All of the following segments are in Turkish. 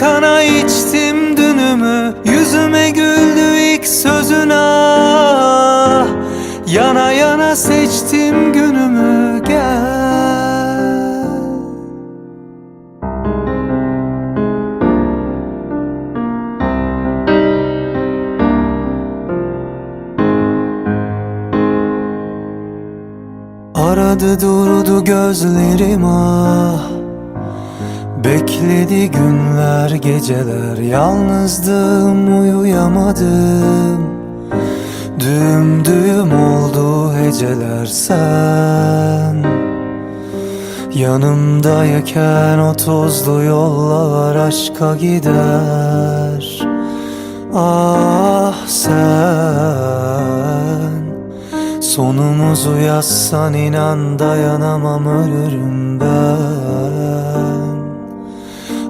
Kana içtim dünümü Yüzüme güldü ilk sözüne. Yana yana seçtim günümü gel. Aradı durdu gözlerim ah Bekledi günler geceler. Yalnızdım uyuyamadım. Düğüm düğüm oldu heceler sen. Yanımdayken o tozlu yollar aşka gider. Ah sen. Sonumuzu yazsan inan dayanamam ölürüm ben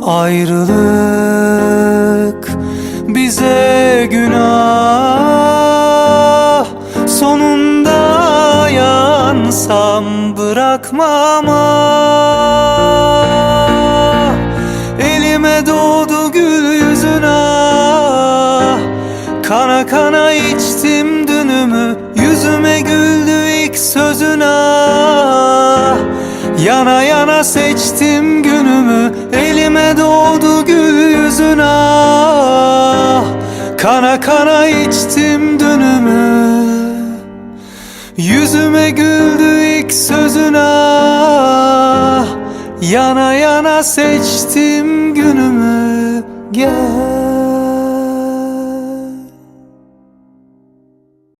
Ayrılık bize günah. Sonunda yansam bırakmam ah. Elime doğdu gül yüzüne. Kana kana içtim dünümü Yüzüme güldü ilk sözüne. Yana yana seçtim günümü yüzüne. Kana kana içtim dünümü Yüzüme güldü ilk sözüne. Yana yana seçtim günümü. Gel